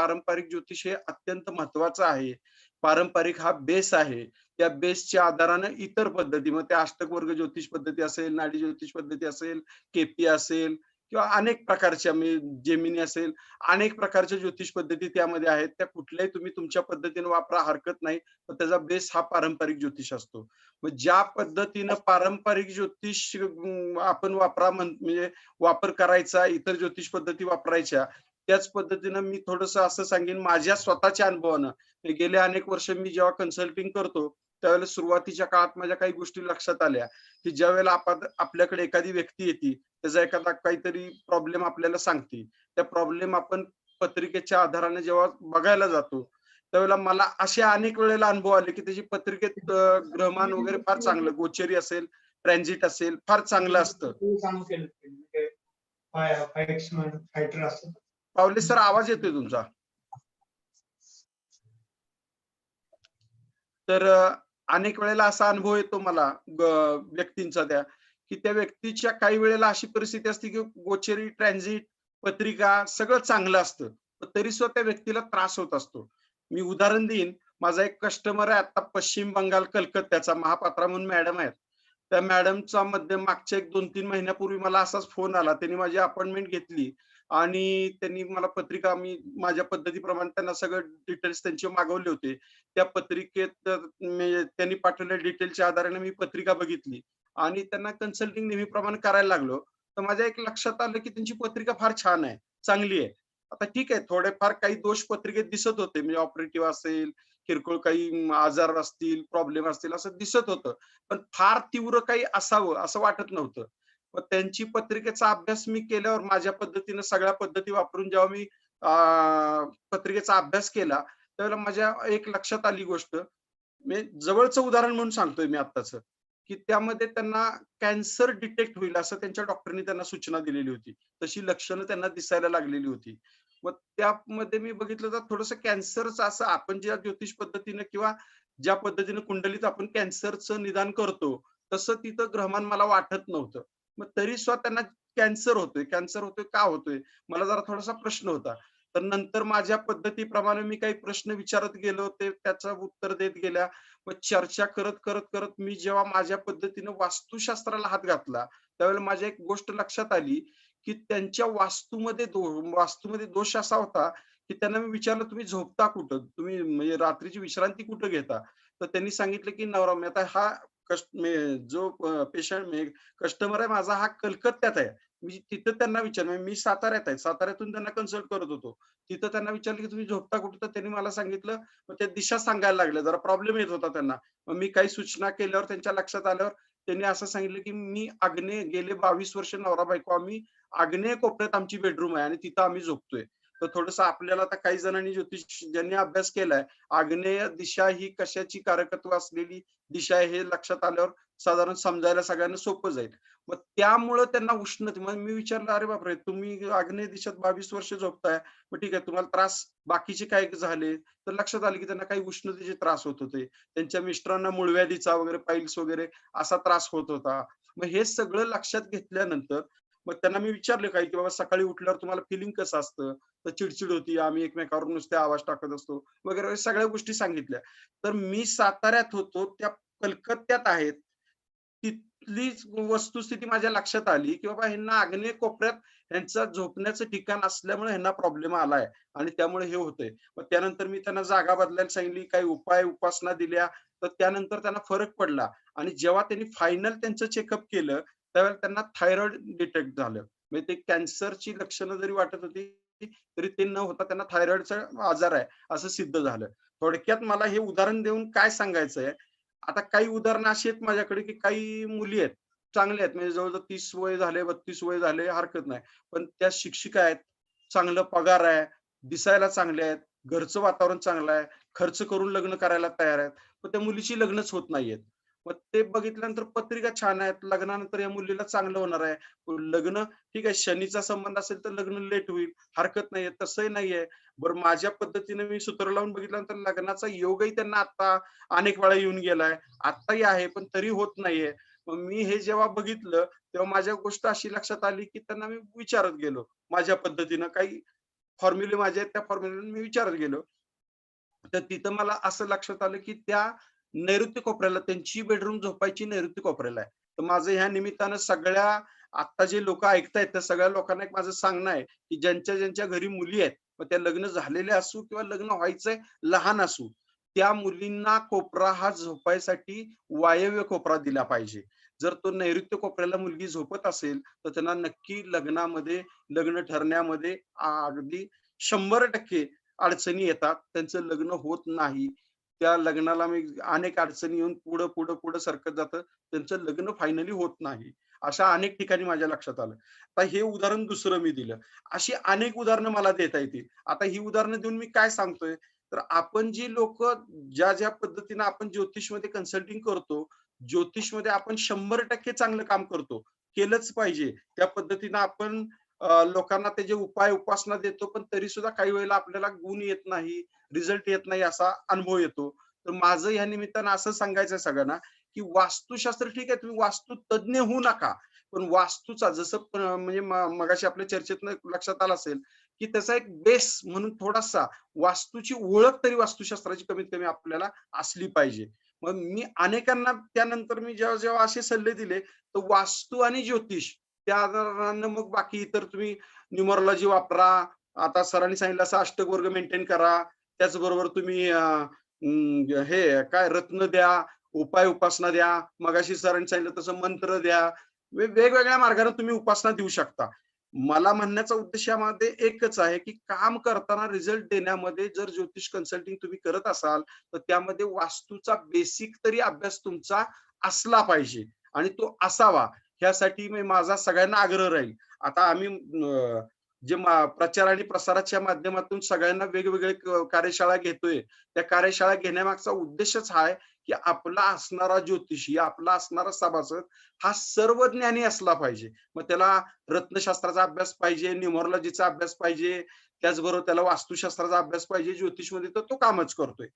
पारंपरिक ज्योतिष हे अत्यंत महत्वाचं आहे. पारंपरिक हा बेस आहे. त्या बेसच्या आधारानं इतर पद्धती मग त्या अष्टक वर्ग ज्योतिष पद्धती असेल नाडी ज्योतिष पद्धती असेल केपी असेल किंवा अनेक प्रकारच्या जेमिनी असेल अनेक प्रकारच्या ज्योतिष पद्धती त्यामध्ये आहेत. त्या कुठल्याही तुम्ही तुमच्या पद्धतीने वापरा हरकत नाही. पण त्याचा बेस हा पारंपरिक ज्योतिष असतो. मग ज्या पद्धतीनं पारंपरिक ज्योतिष आपण वापरा म्हण- म्हणजे वापर करायचा इतर ज्योतिष पद्धती वापरायच्या त्याच पद्धतीनं मी थोडस असं सांगेन माझ्या स्वतःच्या अनुभवानं. गेले अनेक वर्ष मी जेव्हा कन्सल्टिंग करतो त्यावेळेला सुरुवातीच्या काळात माझ्या काही गोष्टी लक्षात आल्या की ज्या वेळेला आपण आपल्याकडे एखादी व्यक्ती येते त्याचा एखादा काहीतरी प्रॉब्लेम आपल्याला सांगते. त्या प्रॉब्लेम आपण पत्रिकेच्या आधाराने जेव्हा बघायला जातो त्यावेळेला मला असे अनेक वेळेला अनुभव आले की त्याची पत्रिकेत ग्रहमान वगैरे फार चांगलं गोचरी असेल ट्रॅन्झिट असेल फार चांगलं असतं. पावले सर आवाज येतोय तुमचा. तर अनेक वेळेला असा अनुभव येतो मला व्यक्तींचा त्या की त्या व्यक्तीच्या काही वेळेला अशी परिस्थिती असते की गोचरी ट्रान्झिट पत्रिका सगळं चांगलं असतं पण तरी सुद्धा त्या व्यक्तीला त्रास होत असतो. मी उदाहरण देईन माझा एक कस्टमर आहे आता पश्चिम बंगाल कलकत्त्याचा महापात्रा म्हणून मॅडम आहेत. त्या मॅडमचा मध्ये मागच्या एक दोन तीन महिन्यापूर्वी मला असाच फोन आला त्यांनी माझी अपॉइंटमेंट घेतली. आणि त्यांनी मला पत्रिका मी माझ्या पद्धतीप्रमाणे त्यांना सगळं डिटेल्स त्यांचे मागवले होते. त्या पत्रिकेत त्यांनी पाठवलेल्या डिटेलच्या आधाराने मी पत्रिका बघितली. आणि त्यांना कन्सल्टिंग नेहमीप्रमाणे करायला लागलो. तर माझ्या एक लक्षात आलं की त्यांची पत्रिका फार छान आहे चांगली आहे. आता ठीक आहे थोडेफार काही दोष पत्रिकेत दिसत होते. म्हणजे ऑपरेटिव्ह असेल किरकोळ काही आजार असतील प्रॉब्लेम असतील असं दिसत होतं. पण फार तीव्र काही असावं असं वाटत नव्हतं. त्यांची पत्रिकेचा अभ्यास मी केल्यावर माझ्या पद्धतीनं सगळ्या पद्धती वापरून जेव्हा मी पत्रिकेचा अभ्यास केला त्यावेळेला माझ्या एक लक्षात आली गोष्ट. मी जवळचं उदाहरण म्हणून सांगतोय मी आत्ताच की त्यामध्ये त्यांना कॅन्सर डिटेक्ट होईल असं त्यांच्या डॉक्टरनी त्यांना सूचना दिलेली होती. तशी लक्षणं त्यांना दिसायला लागलेली होती. मग त्यामध्ये मी बघितलं तर थोडस कॅन्सरचं असं आपण ज्या ज्योतिष पद्धतीनं किंवा ज्या पद्धतीनं कुंडलीत आपण कॅन्सरचं निदान करतो तसं तिथं ग्रहमान मला वाटत नव्हतं. मग तरी सुद्धा त्यांना कॅन्सर होतोय. कॅन्सर होतोय का होतोय? मला जरा थोडासा प्रश्न होता. तर नंतर माझ्या पद्धतीप्रमाणे मी काही प्रश्न विचारत गेलो ते त्याचं उत्तर देत गेल्या. मग चर्चा करत करत करत मी जेव्हा माझ्या पद्धतीनं वास्तुशास्त्राला हात घातला त्यावेळेला माझ्या एक गोष्ट लक्षात आली की त्यांच्या वास्तूमध्ये दो वास्तूमध्ये दोष असा होता की त्यांना मी विचारलं तुम्ही झोपता कुठं? तुम्ही म्हणजे रात्रीची विश्रांती कुठं घेता? तर त्यांनी सांगितलं की नवरा आता हा कस्ट जो पेशंट कस्टमर आहे माझा हा कलकत्त्यात आहे. मी तिथं त्यांना विचारलं म्हणजे मी साताऱ्यात आहे. साताऱ्यातून त्यांना कन्सल्ट करत होतो. तिथं त्यांना विचारलं की तुम्ही झोपता कुठं? तर त्यांनी मला सांगितलं मग त्या दिशा सांगायला लागल्या. जरा प्रॉब्लेम येत होता त्यांना. मग मी काही सूचना केल्यावर त्यांच्या लक्षात आल्यावर त्यांनी असं सांगितलं की मी आग्नेय गेले बावीस वर्ष नवरा बायको आम्ही आग्नेय कोपऱ्यात आमची बेडरूम आहे आणि तिथं आम्ही झोपतोय. तर थोडस आपल्याला आता काही जणांनी ज्योतिष ज्यांनी अभ्यास केलाय आग्नेय दिशा ही कशाची कारकत्व असलेली दिशा आहे हे लक्षात आल्यावर साधारण समजायला सगळ्यांना सोपं जाईल. मग त्यामुळं त्यांना उष्णते मग मी विचारलं अरे बापरे! तुम्ही आग्नेय दिशेत बावीस वर्ष झोपताय. मग ठीक आहे तुम्हाला त्रास बाकीचे काय झाले? तर लक्षात आले की त्यांना काही उष्णतेचे त्रास होत होते. त्यांच्या मिस्टरांना मुळव्याधीचा वगैरे पाईल्स वगैरे असा त्रास होत होता. मग हे सगळं लक्षात घेतल्यानंतर मग त्यांना मी विचारले काही की बाबा सकाळी उठल्यावर तुम्हाला फिलिंग कसं असतं? तर चिडचिड होती आम्ही एकमेकावर नुसते आवाज टाकत असतो वगैरे सगळ्या गोष्टी सांगितल्या. तर मी साताऱ्यात होतो त्या कलकत्त्यात आहेत. तिथली वस्तुस्थिती माझ्या लक्षात आली की बाबा ह्यांना आग्नेय कोपऱ्यात ह्यांचा झोपण्याचं ठिकाण असल्यामुळे ह्यांना प्रॉब्लेम आलाय आणि त्यामुळे हे होतंय. मग त्यानंतर मी त्यांना जागा बदलायला सांगितली काही उपाय उपासना दिल्या. तर त्यानंतर त्यांना फरक पडला आणि जेव्हा त्यांनी फायनल त्यांचं चेकअप केलं त्यावेळेला त्यांना थायरॉइड डिटेक्ट झालं. म्हणजे ते कॅन्सरची लक्षणं जरी वाटत होती तरी ते न होता त्यांना थायरॉइडचा आजार आहे असं सिद्ध झालं. थोडक्यात मला हे उदाहरण देऊन काय सांगायचंय? आता काही उदाहरणं अशी आहेत माझ्याकडे की काही मुली आहेत चांगले आहेत. म्हणजे जवळजवळ तीस वय झाले बत्तीस वय झाले हरकत नाही. पण त्या शिक्षिका आहेत चांगलं पगार आहे दिसायला चांगले आहेत घरचं वातावरण चांगलं आहे खर्च करून लग्न करायला तयार आहेत. पण त्या मुलीची लग्नच होत नाहीयेत. मग ते बघितल्यानंतर पत्रिका छान आहेत. लग्नानंतर या मुलीला चांगलं होणार आहे. लग्न ठीक आहे शनीचा संबंध असेल तर लग्न लेट होईल हरकत नाहीये तसंही नाहीये बरं माझ्या पद्धतीने मी सूत्र लावून बघितल्यानंतर लग्नाचा योगही त्यांना आता अनेक वेळा येऊन गेलाय. आताही आहे पण तरी होत नाहीये. मग मी हे जेव्हा बघितलं तेव्हा माझ्या गोष्ट अशी लक्षात आली की त्यांना मी विचारत गेलो. माझ्या पद्धतीनं काही फॉर्म्युले माझे आहेत त्या फॉर्म्युले मी विचारत गेलो. तर तिथं मला असं लक्षात आलं की त्या नैऋत्य कोपऱ्याला त्यांची बेडरूम झोपायची नैऋत्य कोपऱ्याला आहे. तर माझं ह्या निमित्तानं सगळ्या आता जे लोक ऐकतायत त्या सगळ्या लोकांना एक माझं सांगणं आहे की ज्यांच्या ज्यांच्या घरी मुली आहेत मग त्या लग्न झालेले असू किंवा लग्न व्हायचंय लहान असू त्या मुलींना कोपरा हा झोपायसाठी वायव्य कोपरा दिला पाहिजे. जर तो नैऋत्य कोपऱ्याला मुलगी झोपत असेल तर त्यांना नक्की लग्नामध्ये लग्न ठरण्यामध्ये अगदी शंभर टक्के अडचणी येतात. त्यांचं लग्न होत नाही. त्या लग्नाला मी अनेक अडचणी येऊन पुढं पुढं पुढं सरकत जातं. त्यांचं लग्न फायनली होत नाही. अशा अनेक ठिकाणी माझ्या लक्षात आलं. आता हे उदाहरण दुसरं मी दिलं. अशी अनेक उदाहरणं मला देता येतील. आता ही उदाहरणं देऊन मी काय सांगतोय? तर आपण जी लोक ज्या ज्या पद्धतीनं आपण ज्योतिषमध्ये कन्सल्टिंग करतो ज्योतिषमध्ये आपण शंभर टक्के चांगलं काम करतो. केलंच पाहिजे. त्या पद्धतीनं आपण लोकांना त्याचे उपाय उपासना देतो पण तरी सुद्धा काही वेळेला आपल्याला गुण येत नाही रिझल्ट येत नाही असा अनुभव येतो. तर माझं या निमित्तानं असं सांगायचं आहे सगळ्यांना की वास्तुशास्त्र ठीक आहे तुम्ही वास्तू तज्ज्ञ होऊ नका. पण वास्तूचा जसं म्हणजे मगाशी आपल्या चर्चेतनं लक्षात आलं असेल की त्याचा एक बेस म्हणून थोडासा वास्तूची ओळख तरी वास्तुशास्त्राची कमीत कमी आपल्याला असली पाहिजे. मग मी अनेकांना त्यानंतर मी जेव्हा जेव्हा असे सल्ले दिले तर वास्तू आणि ज्योतिष त्या आधारानं मग बाकी इतर तुम्ही न्युमरोलॉजी वापरा. आता सरांनी सांगितलं असं अष्टक वर्ग मेंटेन करा. त्याचबरोबर तुम्ही हे काय रत्न द्या उपाय उपासना द्या. मगाशी सरांनी सांगितलं तसं मंत्र द्या. वेगवेगळ्या मार्गाने तुम्ही उपासना देऊ शकता. मला म्हणण्याचा उद्देश यामध्ये एकच आहे की काम करताना रिझल्ट देण्यामध्ये जर ज्योतिष कन्सल्टिंग तुम्ही करत असाल तर त्यामध्ये वास्तूचा बेसिक तरी अभ्यास तुमचा असला पाहिजे. आणि तो असावा. ह्यासाठी मी माझा सगळ्यांना आग्रह राहील. आता आम्ही जे प्रचार आणि प्रसाराच्या माध्यमातून सगळ्यांना वेगवेगळे कार्यशाळा घेतोय. त्या कार्यशाळा घेण्यामागचा उद्देशच हा आहे की आपला असणारा ज्योतिषी आपला असणारा सभासद हा सर्व ज्ञानी असला पाहिजे. मग त्याला रत्नशास्त्राचा अभ्यास पाहिजे न्युमरोलॉजीचा अभ्यास पाहिजे त्याचबरोबर त्याला वास्तुशास्त्राचा अभ्यास पाहिजे ज्योतिषमध्ये तर तो कामच करतोय.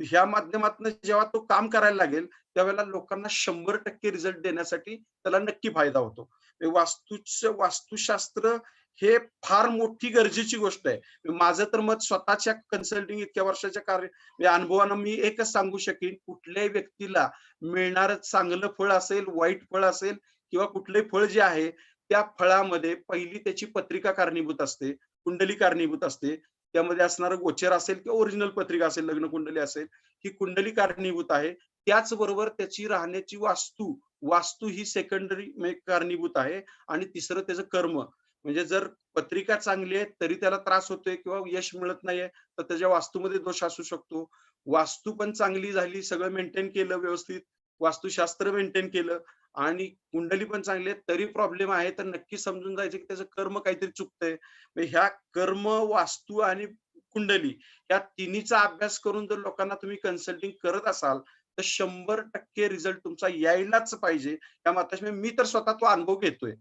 ह्या माध्यमातून जेव्हा तो काम करायला लागेल त्यावेळेला लोकांना शंभर टक्के रिझल्ट देण्यासाठी त्याला नक्की फायदा होतो. म्हणजे वास्तूच वास्तुशास्त्र हे फार मोठी गरजेची गोष्ट आहे. म्हणजे माझं तर मत स्वतःच्या कन्सल्टिंग इतक्या वर्षाच्या कार्य म्हणजे अनुभवानं मी एकच सांगू शकेन कुठल्याही व्यक्तीला मिळणारं चांगलं फळ असेल वाईट फळ असेल किंवा कुठलंही फळ जे आहे त्या फळामध्ये पहिली त्याची पत्रिका कारणीभूत असते. कुंडली कारणीभूत असते. त्यामध्ये असणारं गोचर असेल किंवा ओरिजिनल पत्रिका असेल लग्न कुंडली असेल ही कुंडली कारणीभूत आहे. त्याचबरोबर त्याची राहण्याची वास्तू वास्तू ही सेकंडरी कारणीभूत आहे. आणि तिसरं त्याचं कर्म. म्हणजे जर पत्रिका चांगली आहे तरी त्याला त्रास होतोय किंवा यश मिळत नाहीये तर त्याच्या वास्तूमध्ये दोष असू शकतो. वास्तू पण चांगली झाली सगळं मेंटेन केलं व्यवस्थित. वास्तुशास्त्र मेंटेन केलं. आणि कुंडली पण चांगली आहे. तरी प्रॉब्लेम आहे तर नक्की समजून जायचं की त्याचं कर्म काहीतरी चुकतंय. ह्या कर्म वास्तू आणि कुंडली या तिन्हीचा अभ्यास करून जर लोकांना तुम्ही कन्सल्टिंग करत असाल तर शंभर टक्के रिझल्ट तुमचा यायलाच पाहिजे. या माताशी मी तर स्वतः तो अनुभव घेतोय.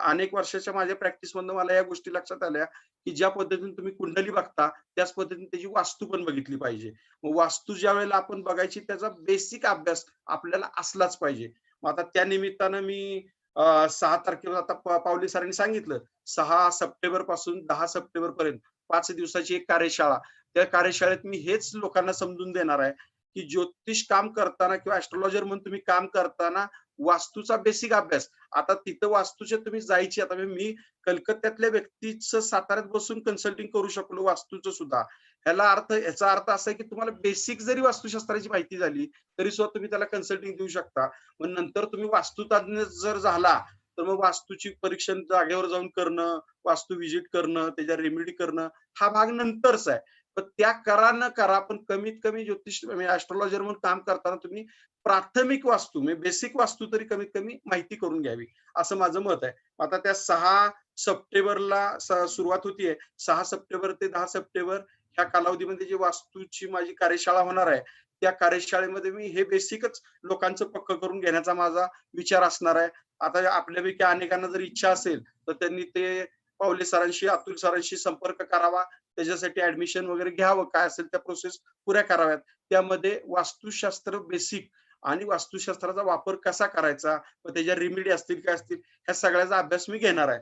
अनेक वर्षाच्या माझ्या प्रॅक्टिस मधून मला या गोष्टी लक्षात आल्या की ज्या पद्धतीने तुम्ही कुंडली बघता त्याच पद्धतीने त्याची वास्तू पण बघितली पाहिजे. मग वास्तू ज्या वेळेला आपण बघायची त्याचा बेसिक अभ्यास आपल्याला असलाच पाहिजे. मग आता त्या निमित्तानं मी सहा तारखेला आता पावली पावले सरांनी सांगितलं. सहा सप्टेंबरपासून दहा सप्टेंबर पर्यंत पाच दिवसाची एक कार्यशाळा. त्या कार्यशाळेत मी हेच लोकांना समजून देणार आहे की ज्योतिष काम करताना किंवा ऍस्ट्रॉलॉजर म्हणून तुम्ही काम करताना वास्तूचा बेसिक अभ्यास. आता तिथं वास्तूचे तुम्ही जायची आता मी कलकत्त्यातल्या व्यक्तीचं साताऱ्यात बसून कन्सल्टिंग करू शकलो वास्तूचं सुद्धा. ह्याला अर्थ याचा अर्थ असा आहे की तुम्हाला बेसिक जरी वास्तुशास्त्राची माहिती झाली तरी सुद्धा तुम्ही त्याला कन्सल्टिंग देऊ शकता. मग नंतर तुम्ही वास्तुतज्ञ जर झाला तर मग वास्तूची परीक्षण जागेवर जाऊन करणं वास्तू व्हिजिट करणं त्याच्या रेमेडी करणं हा भाग नंतरच आहे. पण त्या करा न करा पण कमीत कमी ज्योतिष म्हणजे ऍस्ट्रॉलॉजर म्हणून काम करताना तुम्ही प्राथमिक वास्तू म्हणजे बेसिक वास्तू तरी कमीत कमी माहिती करून घ्यावी असं माझं मत आहे. आता त्या सहा सप्टेंबरला सुरुवात होतीये. सहा सप्टेंबर ते दहा सप्टेंबर ह्या कालावधीमध्ये जी वास्तूची माझी कार्यशाळा होणार आहे त्या कार्यशाळेमध्ये मी हे बेसिकच लोकांचं पक्क करून घेण्याचा माझा विचार असणार आहे. आता आपल्यापैकी अनेकांना जर इच्छा असेल तर त्यांनी ते पावले सरांशी अतुल सरांशी संपर्क करावा. त्याच्यासाठी ऍडमिशन वगैरे घ्यावं. काय असेल त्या प्रोसेस पुऱ्या कराव्यात. त्यामध्ये वास्तुशास्त्र बेसिक आणि वास्तुशास्त्राचा वापर कसा करायचा व त्याच्या रिमेडी असतील काय असतील ह्या सगळ्याचा अभ्यास मी घेणार आहे.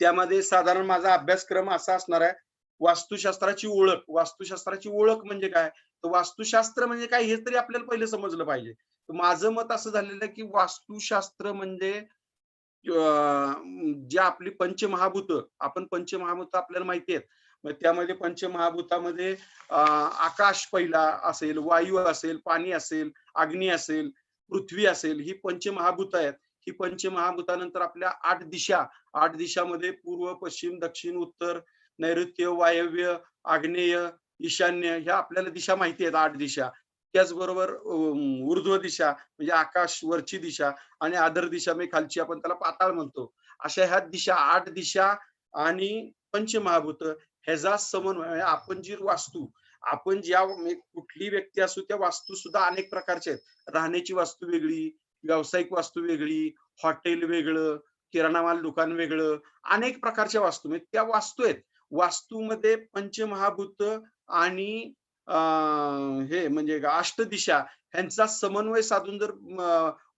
त्यामध्ये साधारण माझा अभ्यासक्रम असा असणार आहे वास्तुशास्त्राची ओळख. वास्तुशास्त्राची ओळख म्हणजे काय? तर वास्तुशास्त्र म्हणजे काय हे तरी आपल्याला पहिले समजलं पाहिजे. तर माझं मत असं झालेलं आहे की वास्तुशास्त्र म्हणजे जे आपली पंचमहाभूत आपण पंचमहाभूत आपल्याला माहिती आहेत. त्यामध्ये पंचमहाभूतामध्ये आकाश पहिला असेल वायू असेल पाणी असेल अग्नी असेल पृथ्वी असेल ही पंचमहाभूत आहेत. ही पंचमहाभूतानंतर आपल्या आठ दिशा. आठ दिशामध्ये पूर्व पश्चिम दक्षिण उत्तर नैऋत्य वायव्य आग्नेय ईशान्य ह्या आपल्याला दिशा माहिती आहेत आठ दिशा. त्याचबरोबर ऊर्ध्व दिशा म्हणजे आकाश वरची दिशा आणि आदर दिशा म्हणजे खालची आपण त्याला पाताळ म्हणतो. अशा ह्या दिशा आठ दिशा आणि पंचमहाभूत ह्याचा समन्वय म्हणजे आपण जी वास्तू आपण ज्या म्हणजे कुठली व्यक्ती असू त्या वास्तू सुद्धा अनेक प्रकारच्या आहेत. राहण्याची वास्तू वेगळी व्यावसायिक वास्तू वेगळी हॉटेल वेगळं किराणा माल दुकान वेगळं अनेक प्रकारच्या वास्तू म्हणजे त्या वास्तू आहेत. वास्तूमध्ये पंचमहाभूत आणि अं, हे म्हणजे अष्टदिशा ह्यांचा समन्वय साधून जर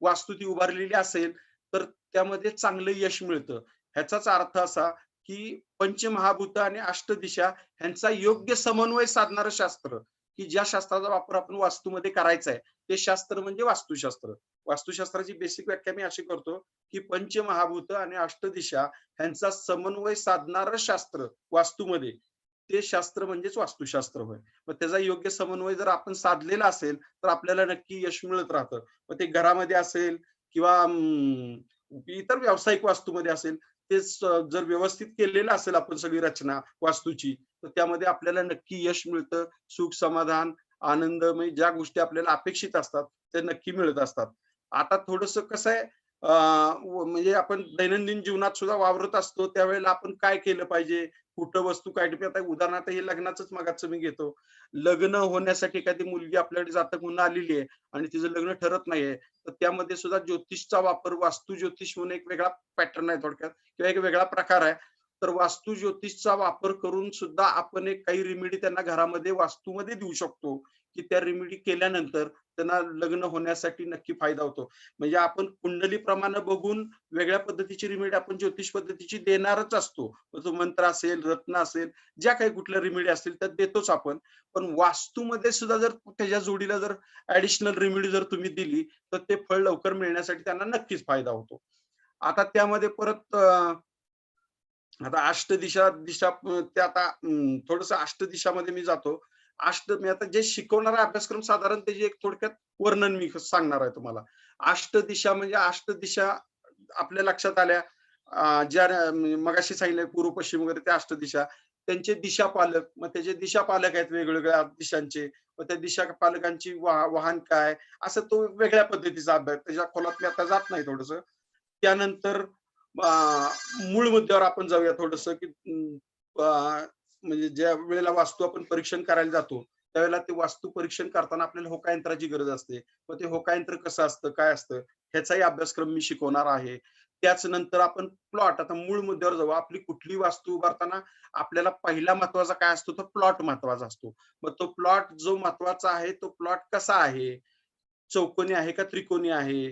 वास्तू ती उभारलेली असेल तर त्यामध्ये चांगलं यश मिळतं. ह्याचाच अर्थ असा की पंचमहाभूत आणि अष्टदिशा ह्यांचा योग्य समन्वय साधणारं शास्त्र. की ज्या शास्त्राचा वापर आपण वास्तूमध्ये करायचा आहे ते शास्त्र म्हणजे वास्तुशास्त्र. वास्तुशास्त्राची बेसिक व्याख्या मी अशी करतो की पंचमहाभूत आणि अष्टदिशा ह्यांचा समन्वय साधणारं शास्त्र वास्तूमध्ये. ते शास्त्र म्हणजेच वास्तुशास्त्र होय. मग त्याचा योग्य समन्वय जर आपण साधलेला असेल तर आपल्याला नक्की यश मिळत राहतं. मग ते घरामध्ये असेल किंवा इतर व्यावसायिक वास्तूमध्ये असेल ते जर व्यवस्थित केलेलं असेल आपण सगळी रचना वास्तूची तर त्यामध्ये आपल्याला नक्की यश मिळतं सुख समाधान आनंद म्हणजे ज्या गोष्टी आपल्याला अपेक्षित असतात ते नक्की मिळत असतात. आता थोडस कसं आहे म्हणजे आपण दैनंदिन जीवनात सुद्धा वावरत असतो त्यावेळेला आपण काय केलं पाहिजे? कुठं वस्तू काय आता उदाहरणार्थ हे लग्नाचंच मागाचं मी घेतो. लग्न होण्यासाठी एखादी मुलगी आपल्याकडे जातक म्हणून आलेली आहे आणि तिचं लग्न ठरत नाहीये तर त्यामध्ये सुद्धा ज्योतिषचा वापर वास्तू ज्योतिष म्हणून एक वेगळा पॅटर्न आहे थोडक्यात किंवा एक वेगळा प्रकार आहे. तर वास्तू ज्योतिषचा वापर करून सुद्धा आपण एक काही रिमेडी त्यांना घरामध्ये वास्तूमध्ये देऊ शकतो. की त्या रिमेडी केल्यानंतर त्यांना लग्न होण्यासाठी नक्की फायदा होतो. म्हणजे आपण कुंडली प्रमाणे बघून वेगळ्या पद्धतीची रिमेडी आपण ज्योतिष पद्धतीची देणारच असतो. तो मंत्र असेल रत्न असेल ज्या काही कुठल्या रिमेडी असतील त्या देतोच आपण. पण वास्तूमध्ये सुद्धा जर त्याच्या जोडीला जर ऍडिशनल रिमेडी जर तुम्ही दिली तर ते फळ लवकर मिळण्यासाठी त्यांना नक्कीच फायदा होतो. आता त्यामध्ये परत आता अष्टदिशा दिशा ते आता थोडस अष्टदिशामध्ये मी जातो. अष्ट मी आता जे शिकवणारा अभ्यासक्रम साधारण त्याची एक थोडक्यात वर्णन मी सांगणार आहे तुम्हाला. अष्ट दिशा म्हणजे अष्टदिशा आपल्या लक्षात आल्या. ज्या मगाशी सांगितलं पूर्व पश्चिम वगैरे त्या अष्टदिशा त्यांचे दिशा पालक मग त्याचे दिशा पालक आहेत वेगवेगळ्या दिशांचे मग त्या दिशा पालकांची वाह- वाहन काय? असं तो वेगळ्या पद्धतीचा अभ्यास. त्याच्या खोलात मी आता जात नाही थोडस. त्यानंतर मूळ मुद्द्यावर आपण जाऊया थोडस की म्हणजे ज्या वेळेला वास्तू आपण परीक्षण करायला जातो त्यावेळेला ते वास्तू परीक्षण करताना आपल्याला होका यंत्राची गरज असते. मग ते होका यंत्र कसं असतं काय असतं ह्याचाही अभ्यासक्रम मी शिकवणार आहे. त्याच नंतर आपण प्लॉट आता मूळ मुद्द्यावर जाऊ. आपली कुठली वास्तू उभारताना आपल्याला पहिला महत्त्वाचा काय असतो तर प्लॉट महत्त्वाचा असतो. मग तो प्लॉट जो महत्त्वाचा आहे तो प्लॉट कसा आहे? चौकोनी आहे का त्रिकोणी आहे?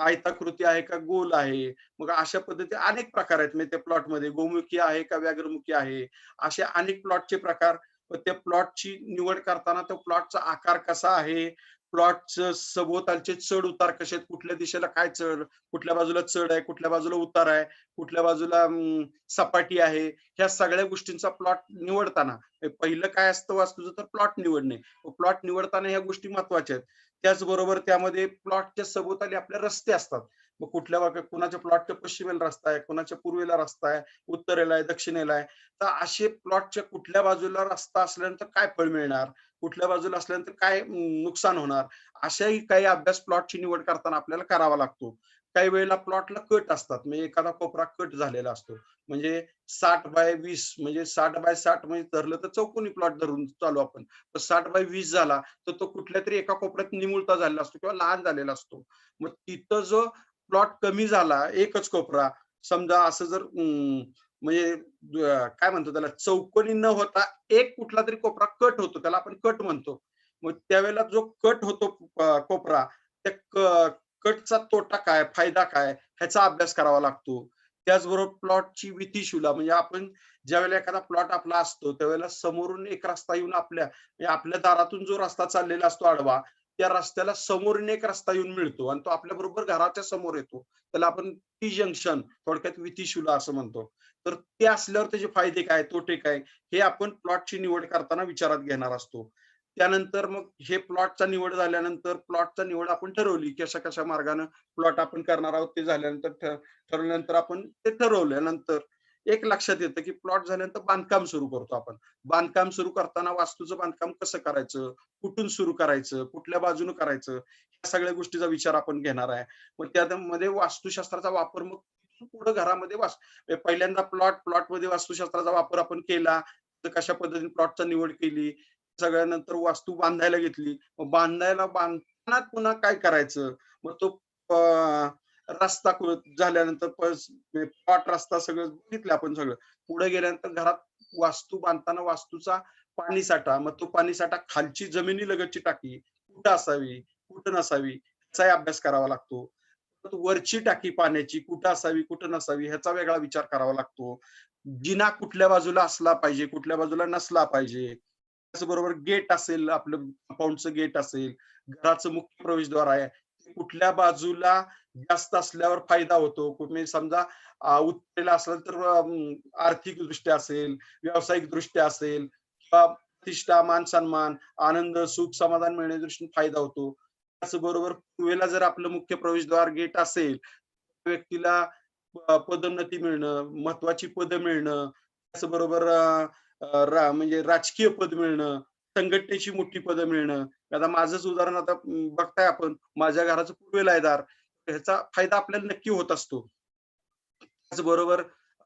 आयताकृती आहे का गोल आहे? मग अशा पद्धती अनेक प्रकार आहेत. म्हणजे त्या प्लॉटमध्ये गोमुखी आहे का व्याघ्रमुखी आहे? असे अनेक प्लॉटचे प्रकार. व त्या प्लॉटची निवड करताना तो प्लॉटचा आकार कसा आहे? प्लॉटचं सभोवतालचे चढ उतार कसे आहेत? कुठल्या दिशेला काय चढ? कुठल्या बाजूला चढ आहे? कुठल्या बाजूला उतार आहे? कुठल्या बाजूला सपाटी आहे? ह्या सगळ्या गोष्टींचा प्लॉट निवडताना पहिलं काय असतं वास्तूचं? तर प्लॉट निवडणे. प्लॉट निवडताना ह्या गोष्टी महत्त्वाच्या आहेत. त्याचबरोबर त्यामध्ये प्लॉटच्या सभोवताली आपले रस्ते असतात. मग कुठल्या भागात कुणाच्या प्लॉटच्या पश्चिमेला रस्ता आहे कुणाच्या पूर्वेला रस्ता आहे उत्तरेला आहे दक्षिणेला आहे तर असे प्लॉटच्या कुठल्या बाजूला रस्ता असल्यानंतर काय फळ मिळणार? कुठल्या बाजूला असल्यानंतर काय नुकसान होणार? अशाही काही अभ्यास प्लॉटची निवड करताना आपल्याला करावा लागतो. काही वेळेला प्लॉटला कट असतात. म्हणजे एखादा कोपरा कट झालेला असतो. म्हणजे साठ बाय वीस म्हणजे साठ बाय साठ म्हणजे धरलं तर चौकोनी प्लॉट धरून चालू आपण. तर साठ बाय वीस झाला तर तो कुठल्या तरी एका कोपऱ्यात निमुळता झालेला असतो किंवा लहान झालेला असतो. मग तिथं जो प्लॉट कमी झाला एकच कोपरा समजा असं जर म्हणजे काय म्हणतो त्याला चौकोनी न होता एक कुठला तरी कोपरा कट होतो. त्याला आपण कट म्हणतो. मग त्यावेळेला जो कट होतो कोपरा त्या कटचा तोटा काय फायदा काय ह्याचा अभ्यास करावा लागतो. त्याचबरोबर प्लॉटची वितीशुला म्हणजे आपण ज्यावेळेला एखादा प्लॉट आपला असतो त्यावेळेला समोरून एक रस्ता येऊन आपल्या म्हणजे आपल्या दारातून जो रस्ता चाललेला असतो आडवा त्या रस्त्याला समोरून एक रस्ता येऊन मिळतो आणि तो आपल्या बरोबर घराच्या समोर येतो. त्याला आपण टी जंक्शन थोडक्यात वितीशुला असं म्हणतो. तर ते असल्यावर त्याचे फायदे काय तोटे काय हे आपण प्लॉटची निवड करताना विचारात घेणार असतो. त्यानंतर मग हे प्लॉटचा निवड झाल्यानंतर प्लॉटचा निवड आपण ठरवली. कशा कशा मार्गाने प्लॉट आपण करणार आहोत ते झाल्यानंतर ठरवल्यानंतर आपण ते ठरवल्यानंतर एक लक्षात येतं की प्लॉट झाल्यानंतर बांधकाम सुरू करतो आपण. बांधकाम सुरू करताना वास्तूचं बांधकाम कसं करायचं? कुठून सुरू करायचं? कुठल्या बाजूने करायचं? या सगळ्या गोष्टीचा विचार आपण घेणार आहे. मग त्यामध्ये वास्तुशास्त्राचा वापर मग पुढे घरामध्ये वास म्हणजे पहिल्यांदा प्लॉट प्लॉटमध्ये वास्तुशास्त्राचा वापर आपण केला. तर कशा पद्धतीने प्लॉटचा निवड केली? सगळ्यानंतर वास्तू बांधायला घेतली. मग बांधायला बांधताना पुन्हा काय करायचं? मग तो रस्ता झाल्यानंतर प्लॉट रस्ता सगळं बघितलं आपण सगळं. पुढे गेल्यानंतर घरात वास्तू बांधताना वास्तूचा पाणी साठा. मग तो पाणी साठा खालची जमिनी लगतची टाकी. कुठं असावी? कुठं नसावी? याचाही अभ्यास करावा लागतो. वरची टाकी पाण्याची कुठं असावी? कुठं नसावी? ह्याचा वेगळा विचार करावा लागतो. जिना कुठल्या बाजूला असला पाहिजे कुठल्या बाजूला नसला पाहिजे त्याचबरोबर गेट असेल आपलं कंपाऊंडचं गेट असेल घराचं मुख्य प्रवेशद्वार आहे कुठल्या बाजूला जास्त असल्यावर फायदा होतो? कुठे समजा उत्तरेला असेल तर आर्थिक दृष्ट्या असेल व्यावसायिक दृष्ट्या असेल किंवा प्रतिष्ठा मान सन्मान आनंद सुख समाधान मिळण्या दृष्टीने फायदा होतो. त्याचबरोबर पूर्वेला जर आपलं मुख्य प्रवेशद्वार गेट असेल व्यक्तीला पदोन्नती मिळणं महत्वाची पदं मिळणं त्याचबरोबर रा- म्हणजे राजकीय पद मिळणं संघटनेची मोठी पदं मिळणं. आता माझंच उदाहरण आता बघताय आपण माझ्या घराचं पूर्वेल आहे ह्याचा फायदा आपल्याला नक्की होत असतो. त्याचबरोबर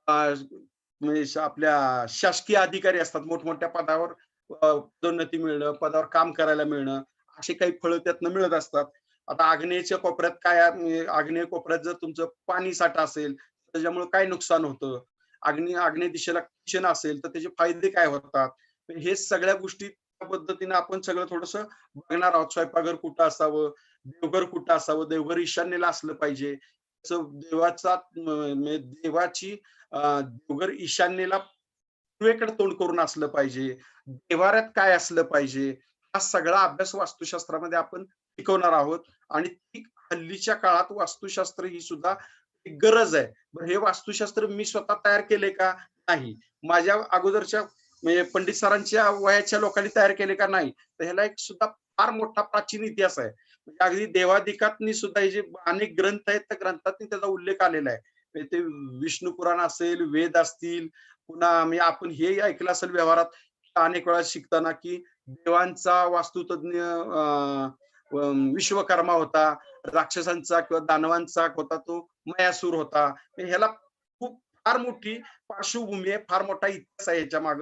म्हणजे आपल्या शासकीय अधिकारी असतात मोठमोठ्या पदावर पदोन्नती मिळणं पदावर काम करायला मिळणं असे काही फळं त्यातनं मिळत असतात. आता आग्नेयच्या कोपऱ्यात काय आग्नेय कोपऱ्यात जर तुमचं पाणी साठा असेल त्याच्यामुळे काय नुकसान होतं? आग्नेय आग्नेय दिशेला किचन असेल तर त्याचे फायदे काय होतात? हे सगळ्या गोष्टी त्या पद्धतीने आपण सगळं थोडस बघणार आहोत. स्वयंपाकघर कुठं असावं? देवघर कुठं असावं? देवघर ईशान्येला असलं पाहिजे. देवाचा देवाची देवघर ईशान्येला पूर्वेकडे तोंड करून असलं पाहिजे. देवाऱ्यात काय असलं पाहिजे? हा सगळा अभ्यास वास्तुशास्त्रामध्ये आपण शिकवणार आहोत. आणि ती हल्लीच्या काळात वास्तुशास्त्र ही सुद्धा गरज आहे. हे वास्तुशास्त्र मी स्वतः तयार केले का? नाही. माझ्या अगोदरच्या म्हणजे पंडित सरांच्या वयाच्या लोकांनी तयार केले का? नाही. तर ह्याला एक सुद्धा फार मोठा प्राचीन इतिहास आहे. म्हणजे अगदी देवाधिकातनी सुद्धा हे जे अनेक ग्रंथ आहेत त्या ग्रंथातनी त्याचा उल्लेख आलेला आहे. म्हणजे ते विष्णू पुराण असेल वेद असतील पुन्हा म्हणजे आपण हे ऐकलं असेल व्यवहारात अनेक वेळा शिकताना की देवांचा वास्तुतज्ञ विश्वकर्मा होता राक्षसांचा किंवा दानवांचा होता तो मयासूर होता. म्हणजे ह्याला खूप फार मोठी पार्श्वभूमी आहे फार मोठा इतिहास आहे याच्या माग.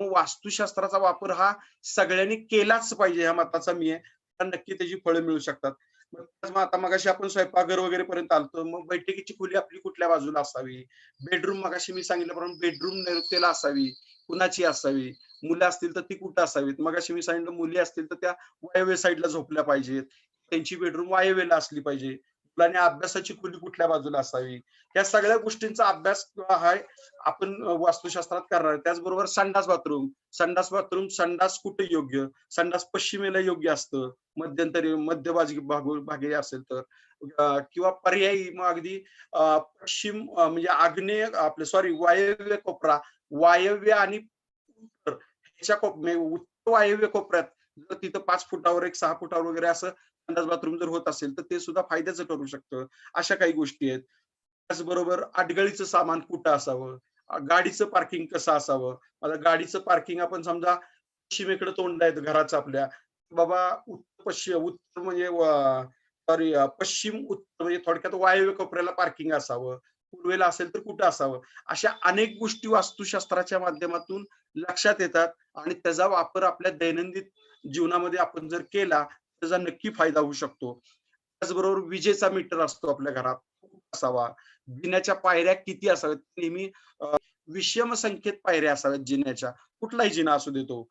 वास्तुशास्त्राचा वापर हा सगळ्यांनी केलाच पाहिजे ह्या मताचा मी आहे. नक्की त्याची फळं मिळू शकतात. मग आता मगाशी आपण स्वयंपाकघर वगैरे पर्यंत आलतो. मग बैठकीची खोली आपली कुठल्या बाजूला असावी? बेडरूम मगाशी मी सांगितल्याप्रमाणे बेडरूम नैऋत्यला असावी कुणाची असावी? मुलं असतील तर ती कुठं असावीत? मगाशी मी सांगितलं मुली असतील तर त्या वायव्य साईडला झोपल्या पाहिजेत. त्यांची बेडरूम वायव्यला असली पाहिजे. मुलांनी अभ्यासाची खुली कुठल्या बाजूला असावी? या सगळ्या गोष्टींचा अभ्यास हा आपण वास्तुशास्त्रात करणार. त्याचबरोबर संडास बाथरूम. संडास बाथरूम संडास कुठे योग्य? संडास पश्चिमेला योग्य असतं. मध्यंतरी मध्यभागी भागो भागी असेल तर. किंवा पर्यायी मग अगदी पश्चिम म्हणजे आग्नेय आपले सॉरी वायव्य कोपरा. वायव्य आणि ह्याच्या कोप म्हणजे उत्तर वायव्य कोपऱ्यात जर तिथं पाच फुटावर एक सहा फुटावर वगैरे असं संडास बाथरूम जर होत असेल तर ते सुद्धा फायद्याचं ठरू शकतं. अशा काही गोष्टी आहेत. त्याचबरोबर आडगळीचं सामान कुठं असावं? गाडीचं पार्किंग कसं असावं? आता गाडीचं पार्किंग आपण समजा पश्चिमेकडे तोंड आहेत घराचं आपल्या. बाबा उत्तर पश्चिम उत्तर म्हणजे सॉरी पश्चिम उत्तर म्हणजे थोडक्यात वायव्य कोपऱ्याला पार्किंग असावं. पूर्वेला असेल तर कुठं असावं? अशा अनेक गोष्टी वास्तुशास्त्राच्या माध्यमातून लक्षात येतात आणि त्याचा वापर आपल्या दैनंदिन जीवनामध्ये आपण जर केला त्याचा नक्की फायदा होऊ शकतो. त्याचबरोबर विजेचा मीटर असतो आपल्या घरात असावा. जिन्याच्या पायऱ्या किती असाव्यात? नेहमी विषम संख्येत पायऱ्या असाव्यात जिन्याच्या. कुठलाही जिना असू देतो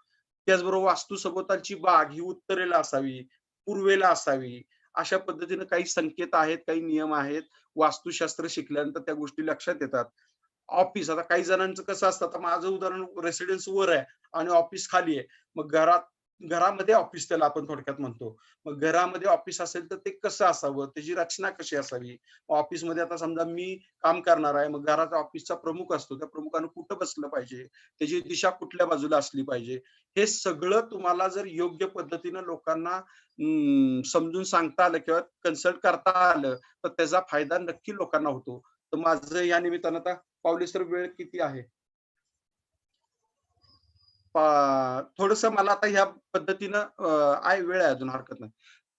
त्याचबरोबर वास्तू सभोवतालची बाग ही उत्तरेला असावी पूर्वेला असावी. अशा पद्धतीने काही संकेत आहेत काही नियम आहेत. वास्तुशास्त्र शिकल्यानंतर त्या गोष्टी लक्षात येतात. ऑफिस आता काही जणांचं कसं असतं आता माझं उदाहरण रेसिडेन्स वर आहे आणि ऑफिस खाली आहे. मग घरात घरामध्ये ऑफिस त्याला आपण थोडक्यात म्हणतो. मग घरामध्ये ऑफिस असेल तर ते कसं असावं? त्याची रचना कशी असावी? ऑफिसमध्ये आता समजा मी काम करणार आहे मग घराचा ऑफिसचा प्रमुख असतो. त्या प्रमुखानं कुठं बसलं पाहिजे? त्याची दिशा कुठल्या बाजूला असली पाहिजे? हे सगळं तुम्हाला जर योग्य पद्धतीनं लोकांना समजून सांगता आलं किंवा कन्सल्ट करता आलं तर त्याचा फायदा नक्की लोकांना होतो. तर माझं या निमित्तानं आता पावलेसर वेळ किती आहे? थोडस मला आता ह्या पद्धतीनं आय वेळ आहे अजून हरकत नाही.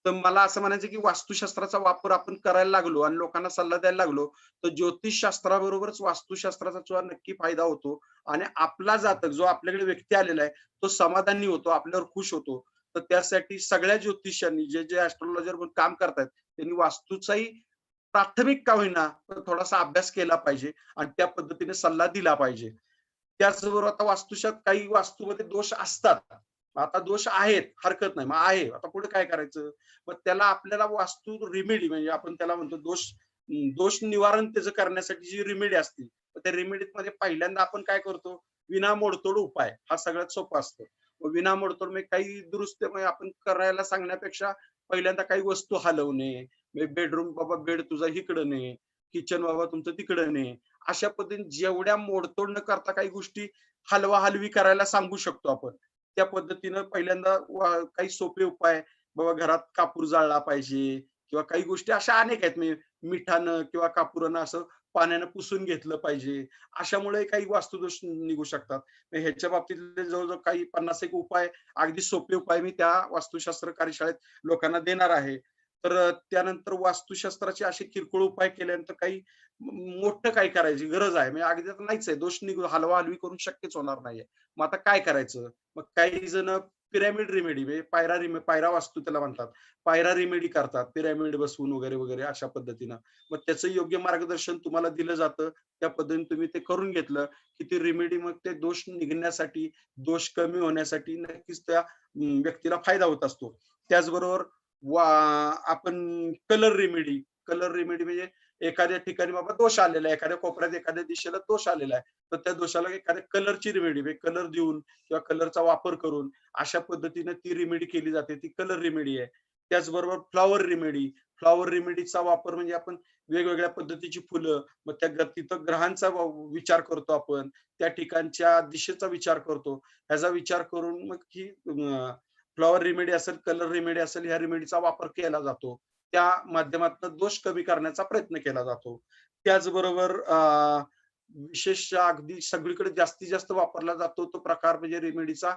तर मला असं म्हणायचं की वास्तुशास्त्राचा वापर आपण करायला लागलो आणि लोकांना सल्ला द्यायला लागलो तर ज्योतिषशास्त्राबरोबरच वास्तुशास्त्राचा सुद्धा नक्की फायदा होतो आणि आपला जातक जो आपल्याकडे व्यक्ती आलेला आहे तो समाधानी होतो आपल्यावर खुश होतो. तर त्यासाठी सगळ्या ज्योतिषांनी जे जे ऍस्ट्रॉलॉजर काम करतायत त्यांनी वास्तूचाही प्राथमिक का होईना थोडासा अभ्यास केला पाहिजे आणि त्या पद्धतीने सल्ला दिला पाहिजे. त्याचबरोबर आता वास्तुशात काही वास्तूमध्ये दोष असतात. आता दोष आहेत हरकत नाही. मग आहे. आता पुढे काय करायचं? मग त्याला आपल्याला वास्तू रिमेडी म्हणजे आपण त्याला म्हणतो दोष दोष निवारण त्याचं करण्यासाठी जी रिमेडी असते त्या रिमेडीत मध्ये पहिल्यांदा आपण काय करतो? विना मोडतोड उपाय. हा सगळ्यात सोपा असतो. मग विना मोडतोड म्हणजे काही दुरुस्त म्हणजे आपण करायला सांगण्यापेक्षा पहिल्यांदा काही वस्तू हलवणे. म्हणजे बेडरूम बाबा बेड तुझा इकडं ने. किचन बाबा तुमचं तिकडं ने. अशा पद्धतीने जेवढ्या मोडतोड न करता काही गोष्टी हलवा हलवी करायला सांगू शकतो आपण. त्या पद्धतीनं पहिल्यांदा काही सोपे उपाय बाबा घरात कापूर जाळला पाहिजे किंवा काही गोष्टी अशा अनेक आहेत. म्हणजे मिठानं किंवा कापुरानं असं पाण्यानं पुसून घेतलं पाहिजे. अशामुळे काही वास्तुदोष निघू शकतात. ह्याच्या बाबतीतले जवळजवळ काही पन्नास एक उपाय अगदी सोपे उपाय मी त्या वास्तुशास्त्र कार्यशाळेत लोकांना देणार आहे. तर त्यानंतर वास्तुशास्त्राचे असे किरकोळ उपाय केल्यानंतर काही मोठं काय करायची गरज आहे? म्हणजे अगदी नाहीच आहे. दोष निघू हलवा हलवी करून शक्यच होणार नाहीये. मग आता काय करायचं? मग काही जण पिरॅमिड रेमेडी म्हणजे पायरा रिमे पायरा वास्तू त्याला म्हणतात. पायरा रेमेडी करतात. पिरॅमिड बसवून वगैरे वगैरे अशा पद्धतीनं. मग त्याचं योग्य मार्गदर्शन तुम्हाला दिलं जातं. त्या पद्धतीने तुम्ही ते करून घेतलं की ती रेमेडी मग ते दोष निघण्यासाठी दोष कमी होण्यासाठी नक्कीच त्या व्यक्तीला फायदा होत असतो. त्याचबरोबर वा आपण कलर रेमेडी कलर रेमेडी म्हणजे एखाद्या ठिकाणी बाबा दोष आलेला आहे एखाद्या कोपऱ्यात एखाद्या दिशेला दोष आलेला आहे तर त्या दोषाला एखाद्या कलरची रेमेडी म्हणजे कलर देऊन किंवा कलरचा वापर करून अशा पद्धतीने ती रेमेडी केली जाते ती कलर रेमेडी आहे. त्याचबरोबर फ्लॉवर रेमेडी फ्लॉवर रेमेडीचा वापर म्हणजे आपण वेगवेगळ्या पद्धतीची फुलं मग त्या ग- तिथं ग्रहांचा विचार करतो आपण त्या ठिकाणच्या दिशेचा विचार करतो. ह्याचा विचार करून मग ही फ्लॉवर रिमेडी असेल कलर रिमेडी असेल ह्या रिमेडीचा वापर केला जातो. त्या माध्यमातून दोष कमी करण्याचा प्रयत्न केला जातो. त्याचबरोबर विशेष अगदी सगळीकडे जास्तीत जास्त वापरला जातो तो प्रकार म्हणजे रेमेडीचा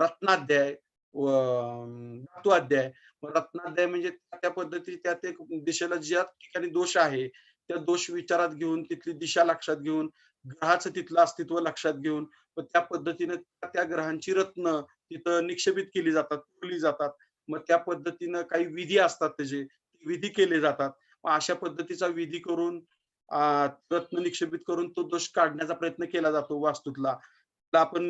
रत्नाध्याय व अं, धातुअध्याय. रत्नाध्याय म्हणजे त्या पद्धती त्या ते दिशेला ज्या ठिकाणी दोष आहे त्या दोष विचारात घेऊन तिथली दिशा लक्षात घेऊन ग्रहाचं तिथलं अस्तित्व लक्षात घेऊन त्या पद्धतीने त्या ग्रहांची रत्न तिथं निक्षेपित केली जातात ठेवली जातात. मग त्या पद्धतीनं काही विधी असतात त्याचे विधी केले जातात. मग अशा पद्धतीचा विधी करून रत्न निक्षेपित करून तो दोष काढण्याचा प्रयत्न केला जातो वास्तूतला. आपण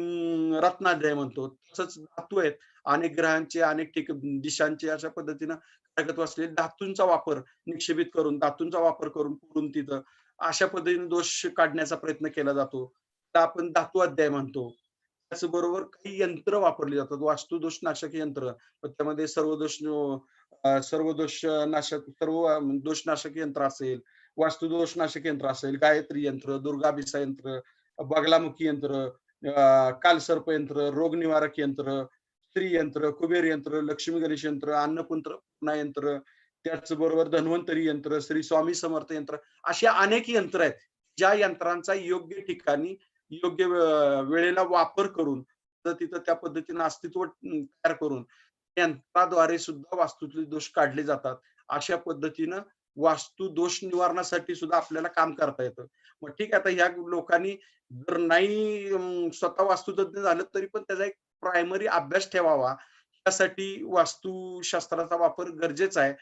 रत्नाध्याय म्हणतो. तसंच धातू आहेत. अनेक ग्रहांचे अनेक ठिक दिशांचे अशा पद्धतीनं असलेले धातूंचा वापर निक्षेपित करून धातूंचा वापर करून पुरून तिथं अशा पद्धतीने दोष काढण्याचा प्रयत्न केला जातो. आपण धातू अध्याय म्हणतो. त्याचबरोबर काही यंत्र वापरली जातात. वास्तुदोष नाशक यंत्र त्यामध्ये सर्व दोष सर्व दोष नाशक सर्व दोषनाशक यंत्र असेल वास्तुदोष नाशक यंत्र असेल गायत्री यंत्र दुर्गाभिसा यंत्र बगलामुखी यंत्र कालसर्प यंत्र रोग निवारक यंत्र स्त्री यंत्र कुबेर यंत्र लक्ष्मी गणेश यंत्र अन्नपुंत्र यंत्र त्याचबरोबर धन्वंतरी यंत्र श्री स्वामी समर्थ यंत्र अशी अनेक यंत्र आहेत. ज्या यंत्रांचा योग्य ठिकाणी योग्य वेळेला वापर करून तिथं त्या पद्धतीनं अस्तित्व तयार करून यंत्राद्वारे सुद्धा वास्तूतले दोष काढले जातात. अशा पद्धतीनं वास्तू दोष निवारणासाठी सुद्धा आपल्याला काम करता येतं. मग ठीक आहे आता ह्या लोकांनी जर नाही स्वतः वास्तुतज्ञ झालं तरी पण त्याचा एक प्रायमरी अभ्यास ठेवावा. त्यासाठी वास्तुशास्त्राचा वापर गरजेचा आहे.